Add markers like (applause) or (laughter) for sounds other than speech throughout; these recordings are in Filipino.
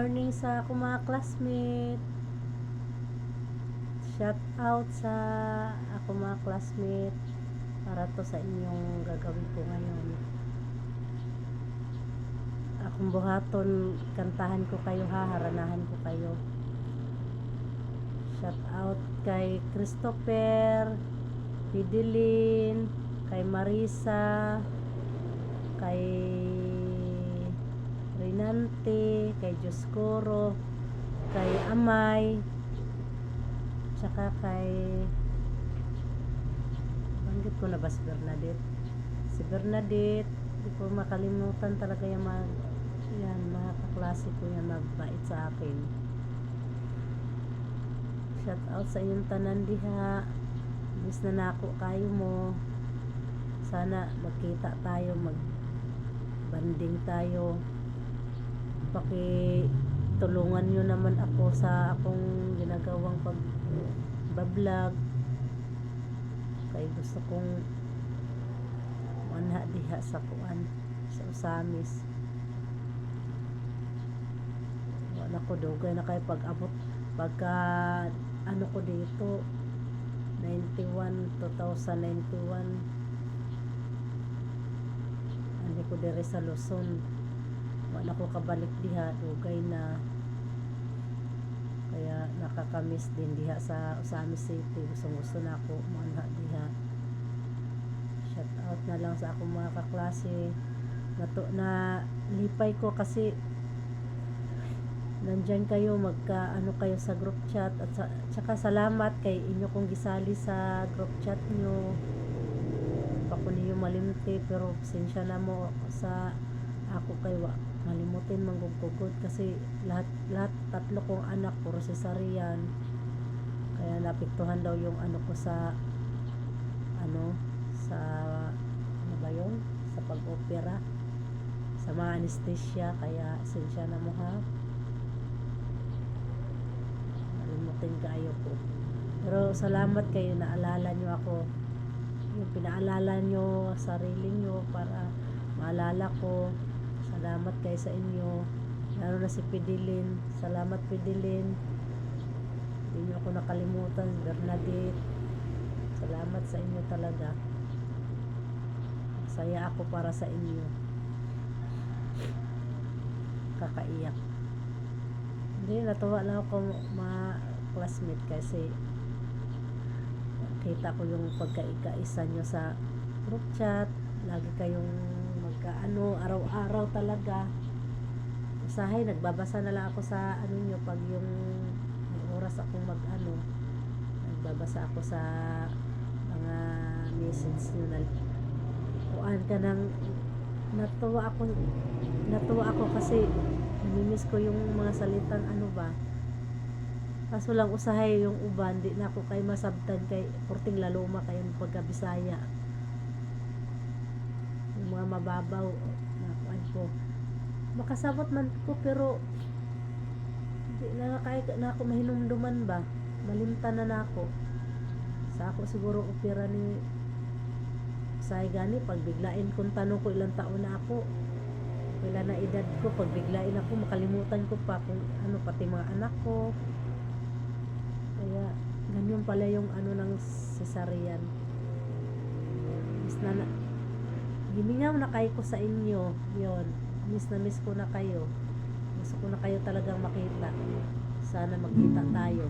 Morning sa ako mga classmate. Shout out sa ako mga classmate para to sa inyong gagawin ko ngayon. Akong buhaton, kantahan ko kayo ha, ko kayo. Shout out kay Christopher, Fidelin, kay Marisa, kay Rinante, kay Dioscoro, kay Amay, tsaka kay banggit ko na ba si Bernadette? Si Bernadette, hindi ko makalimutan talaga yung mga yan, mga kaklase ko yan mabait sa akin. Shout out sa inyong tanan diha. Miss na nako kayo mo. Sana magkita tayo, mag banding tayo. Paki tulungan nyo naman ako sa akong ginagawang pag bablog. Kay gusto kong manha diha sa kuan sa Usamis. Wala ko dugay na kay pag abot pagka ano ko dito 91 2091 ano ko dire sa Luzon wala ko kabalik diha dugay na. Kaya nakakamiss din diha sa Osamis City. Gusto gusto na ako manha diha. Shout out na lang sa akong mga kaklase. Na, to, na lipay ko kasi nandyan kayo magka ano kayo sa group chat. At sa, tsaka salamat kay inyo kong gisali sa group chat nyo. Pa ko niyo malimti pero pasensya na mo sa ako kay wa malimutin manggugugod kasi lahat lahat tatlo kong anak puro cesarean. Kaya napiktuhan daw yung ano ko sa ano sa ano ba yun? Sa pag-opera sa mga anesthesia kaya sensya na mo ha? Malimutin kayo po pero salamat kayo naalala nyo ako. Yung pinaalala nyo sarili nyo para maalala ko salamat kayo sa inyo. Lalo na si Pidilin salamat Pidilin hindi nyo ako nakalimutan Bernadette. Salamat sa inyo talaga. Saya ako para sa inyo. Kakaiyak. Hindi natuwa lang ako mga classmate kasi kita ko yung pagkaika-isa nyo sa group chat. Lagi kayong magkaano araw-araw talaga. Usahay nagbabasa na lang ako sa ano nyo pag yung may oras akong mag ano nagbabasa ako sa mga message nyo na kuan ka ng natuwa ako natuwa ako kasi namimiss ko yung mga salitang ano ba. Kaso lang usahay yung uban di na ako kay masabtan kay porting laluma kayo ng pagkabisaya mga mababaw na kuan ko. Makasabot man ko pero di na kay na ako mahinumduman ba malimtan na na ako. Sa ako siguro opera ni say gani pag biglain kung tanong ko ilang taon na ako wala na edad ko pag biglain ako makalimutan ko pa kung ano pati mga anak ko. Kaya ganyan pala yung ano ng cesarean. Miss na na gimingaw na kayo ko sa inyo. Yon miss na miss ko na kayo. Gusto ko na kayo talagang makita. Sana magkita tayo.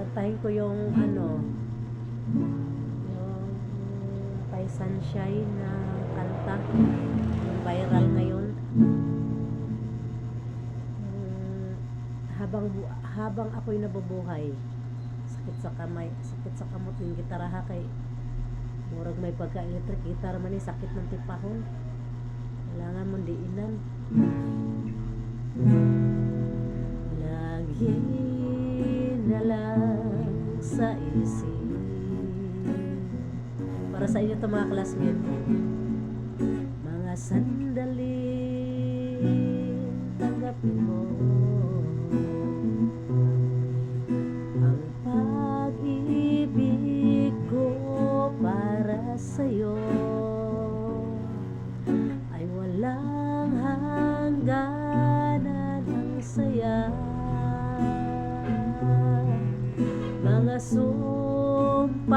Kantahin ko yung ano yung kay Sunshine na kanta. Yung viral ngayon. Habang habang ako'y nabubuhay sakit sa kamay sakit sa kamot ng gitaraha kay murag may pagka electric guitar man eh, sakit ng tipahon. Kailangan mong diinan lagi na lang sa isip. Para sa inyo to mga classmate. Mga sandali สูงไป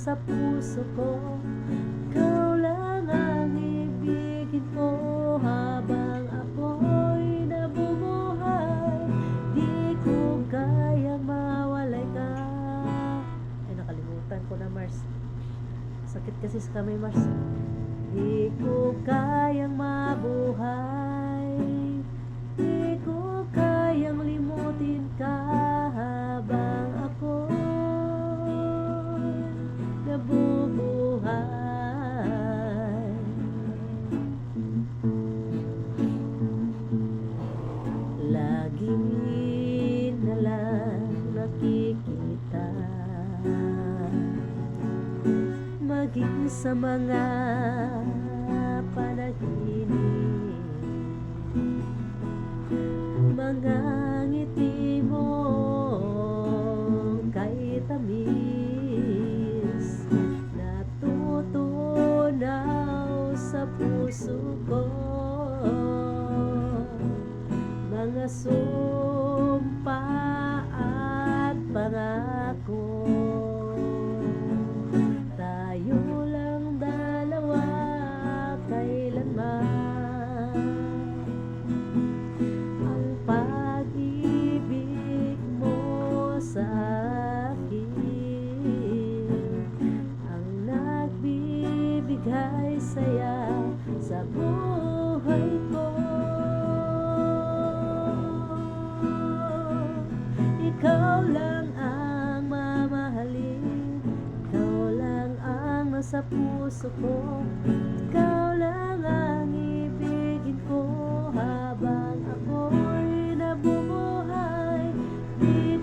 nasa puso ko. Ikaw lang ang ibigin ko Habang ako'y nabubuhay. Di ko kayang mawalay ka. Ay nakalimutan ko na Mars. Sakit kasi sa kamay Mars. Di sa mga panaginip nasa puso ko. Ikaw lang ang ibigin ko habang ako'y nabubuhay Di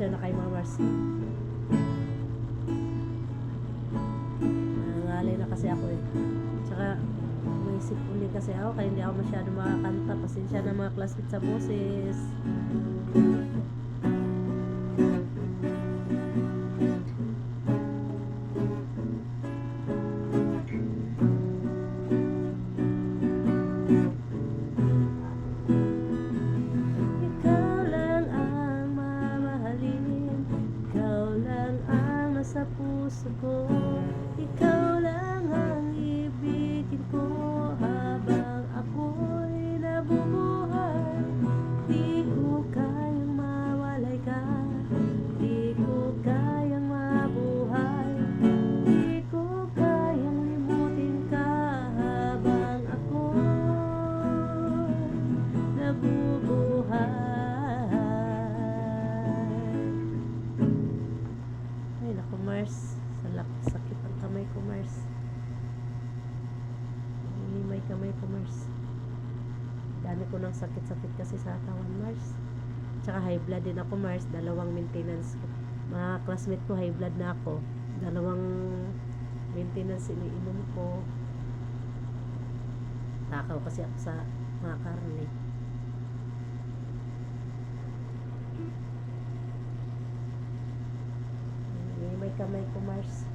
Sinsya na kay Mama Mars. Nangangalay na kasi ako eh. Tsaka, may uli kasi ako kaya hindi ako masyado makakanta. Pasensya na mga classmates sa boses. Mars. Sakit ang kamay ko, Mars. Hindi may kamay ko, Mars. Dami ko ng sakit-sakit kasi sa katawan, Mars. Tsaka high blood din ako, Mars. Dalawang maintenance ko. Mga classmate ko, high blood na ako. Dalawang maintenance iniinom ko. Takaw kasi ako sa mga karne. May, may kamay ko, Mars.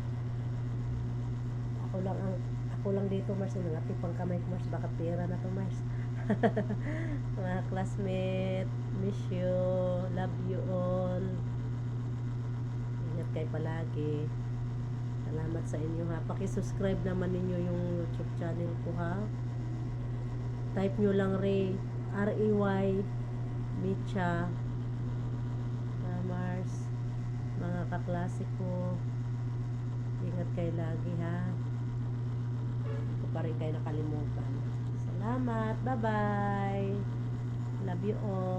Ako lang ang ako lang dito, Mars. Yung nangati pang kamay ko, Mars. Baka pera na to, Mars. (laughs) Mga classmate, miss you. Love you all. Ingat kayo palagi. Salamat sa inyo ha. Paki-subscribe naman ninyo yung YouTube channel ko ha. Type nyo lang Ray. R-A-Y. Micha. Ah, Mars. Mga kaklase ko. Ingat kayo lagi ha. Ko pa rin kayo nakalimutan. Salamat. Bye-bye. Love you all.